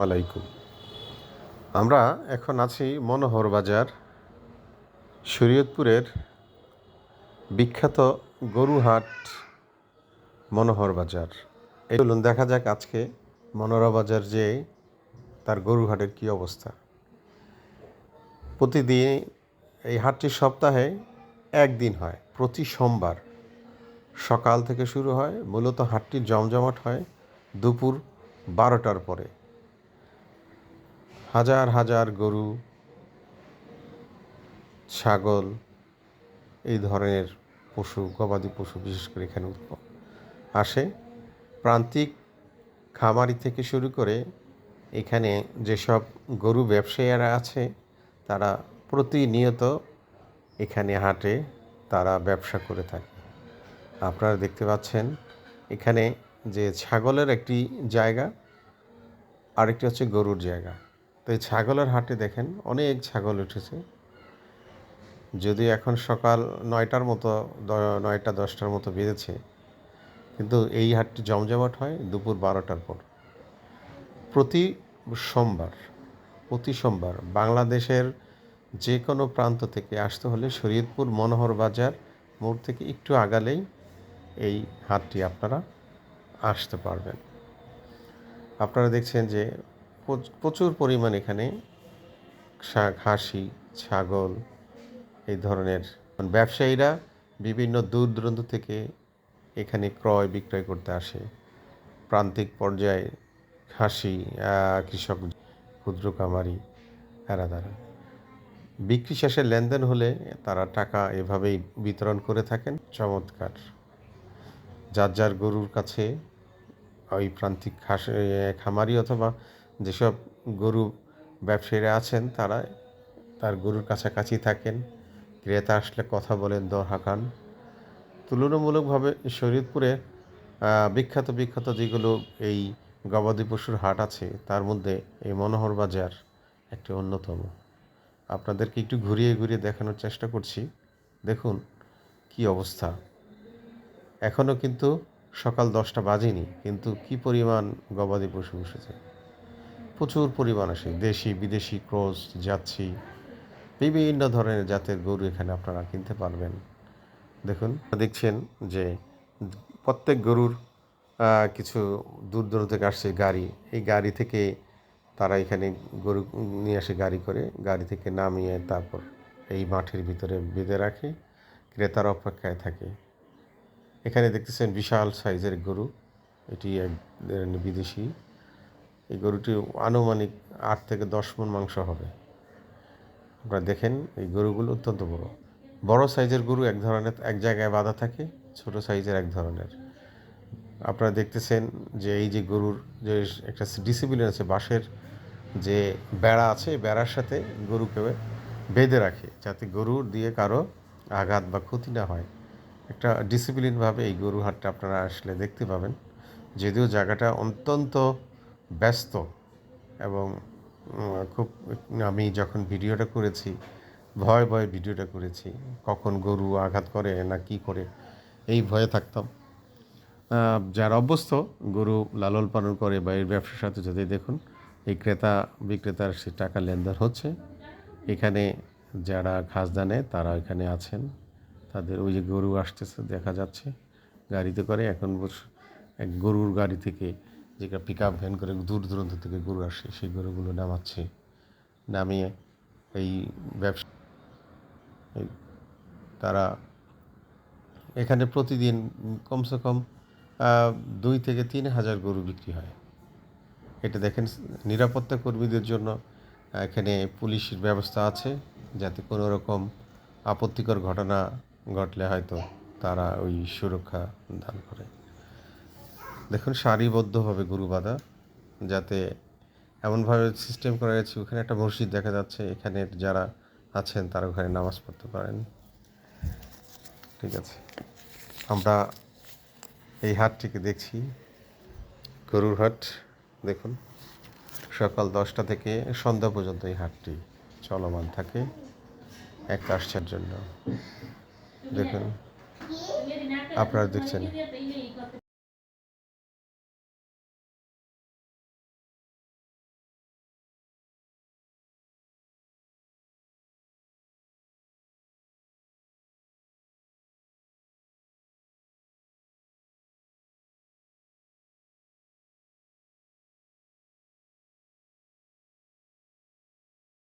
আলাইকুম। আমরা এখন আছি মনোহর বাজার, শরীয়তপুরের বিখ্যাত গরুহাট মনোহর বাজার। এই চলুন দেখা যাক আজকে মনোহর বাজার যে তার গরুহাটের কী অবস্থা। প্রতিদিন এই হাটটি সপ্তাহে একদিন হয়, প্রতি সোমবার। সকাল থেকে শুরু হয়, মূলত হাটটি জমজমাট হয় দুপুর বারোটার পরে। হাজার হাজার গরু, ছাগল, এই ধরনের পশু, গবাদি পশু, বিশেষ করে এখানে আসে প্রান্তিক খামারি থেকে শুরু করে এখানে যেসব গরু ব্যবসায়ীরা আছে, তারা প্রতিনিয়ত এখানে হাটে, তারা ব্যবসা করে থাকে। আপনারা দেখতে পাচ্ছেন, এখানে যে ছাগলের একটি জায়গা, আরেকটি হচ্ছে গরুর জায়গা। তো এই ছাগলের হাটে দেখেন, অনেক ছাগল উঠেছে। যদি এখন সকাল নয়টার মতো নয়টা, দশটার মতো বেজেছে, কিন্তু এই হাটটি জমজমাট হয় দুপুর বারোটার পর। প্রতি সোমবার প্রতি সোমবার বাংলাদেশের যে কোনো প্রান্ত থেকে আসতে হলে শরীয়তপুর মনোহর বাজার মোড় থেকে একটু আগালেই এই হাটটি আপনারা আসতে পারবেন। আপনারা দেখছেন যে প্রচুর পরিমাণ এখানে হাসি, ছাগল, এই ধরনের ব্যবসায়ীরা বিভিন্ন দূর দূরান্ত থেকে এখানে ক্রয় বিক্রয় করতে আসে। প্রান্তিক পর্যায়ে খাসি কৃষক, ক্ষুদ্র কামারি এরা দ্বারা বিক্রি শেষে লেনদেন হলে তারা টাকা এভাবেই বিতরণ করে থাকেন। চমৎকার। যার যার গরুর কাছে ওই প্রান্তিক খাস খামারি অথবা যেসব গরু ব্যবসায়ীরা আছেন তারা তার গরুর কাছাকাছি থাকেন। ক্রেতা আসলে কথা বলেন দর হাঁকান তুলনামূলকভাবে শরীয়তপুরে আহ, বিখ্যাত বিখ্যাত যেগুলো এই গবাদি পশুর হাট আছে তার মধ্যে এই মনোহর বাজার একটি অন্যতম। আপনাদেরকে একটু ঘুরিয়ে ঘুরিয়ে দেখানোর চেষ্টা করছি। দেখুন কি অবস্থা। এখনও কিন্তু সকাল দশটা বাজেনি কিন্তু কি পরিমাণ গবাদি পশু বসেছে। প্রচুর পরিমাণ আসে। দেশি, বিদেশি ক্রোজ যাচ্ছি বিভিন্ন ধরনের জাতের গরু এখানে আপনারা কিনতে পারবেন। দেখুন, দেখছেন যে প্রত্যেক গরুর কিছু দূর দূরান্ত থেকে আসছে গাড়ি। এই গাড়ি থেকে তারা এখানে গরু নিয়ে আসে গাড়ি করে, গাড়ি থেকে নামিয়ে তারপর এই মাঠের ভিতরে বেঁধে রাখে, ক্রেতার অপেক্ষায় থাকে। এখানে দেখতেছেন বিশাল সাইজের গরু। এটি এক বিদেশি। এই গরুটি আনুমানিক আট থেকে দশ মন মাংস হবে। আপনারা দেখেন, এই গরুগুলো অত্যন্ত বড়। বড় সাইজের গরু এক ধরনের, এক জায়গায় বাঁধা থাকে, ছোট সাইজের এক ধরনের। আপনারা দেখতেছেন যে এই যে গরুর যে একটা ডিসিপ্লিন আছে, বাঁশের যে বেড়া আছে বেড়ার সাথে গরুকে বেঁধে রাখে, যাতে গরুর দিয়ে কারও আঘাত বা ক্ষতি না হয়। একটা ডিসিপ্লিনভাবে এই গরু হাটটা আপনারা আসলে দেখতে পাবেন। যদিও জায়গাটা অত্যন্ত ব্যস্ত এবং খুব, আমি যখন ভিডিওটা করেছি, ভয় ভয়ে ভিডিওটা করেছি, কখন গরু আঘাত করে না কি করে, এই ভয়ে থাকতাম। যারা অভ্যস্ত, গরু লালন পালন করে বা এর ব্যবসার সাথে যদি দেখুন, এই ক্রেতা বিক্রেতার সে টাকা লেনদেন হচ্ছে। এখানে যারা খাজনা নেয় তারা এখানে আছেন। তাদের ওই যে গরু আসতেছে, দেখা যাচ্ছে, গাড়িতে করে। এখন এক গরুর গাড়ি থেকে যেটা পিক আপ ভ্যান করে দূর দূরান্ত থেকে গরু আসে, সেই গরুগুলো নামাচ্ছে, নামিয়ে এই ব্যবসা তারা এখানে প্রতিদিন কমসে কম দুই থেকে তিন হাজার গরু বিক্রি হয়। এটা দেখেন নিরাপত্তা কর্মীদের জন্য, এখানে পুলিশের ব্যবস্থা আছে, যাতে কোনো রকম আপত্তিকর ঘটনা ঘটলে হয়তো তারা ওই সুরক্ষা দান করে। দেখুন, সারিবদ্ধভাবে গরু বাঁধা, যাতে এমনভাবে সিস্টেম করা গেছে, ওখানে একটা মসজিদ দেখা যাচ্ছে, এখানে যারা আছেন তারা ওখানে নামাজ পড়তে পারেন। ঠিক আছে। আমরা এই হাটটিকে দেখছি। গরুর হাট, দেখুন, সকাল দশটা থেকে সন্ধ্যা পর্যন্ত এই হাটটি চলমান থাকে এক আসছার জন্য। দেখুন, আপনারা দেখছেন।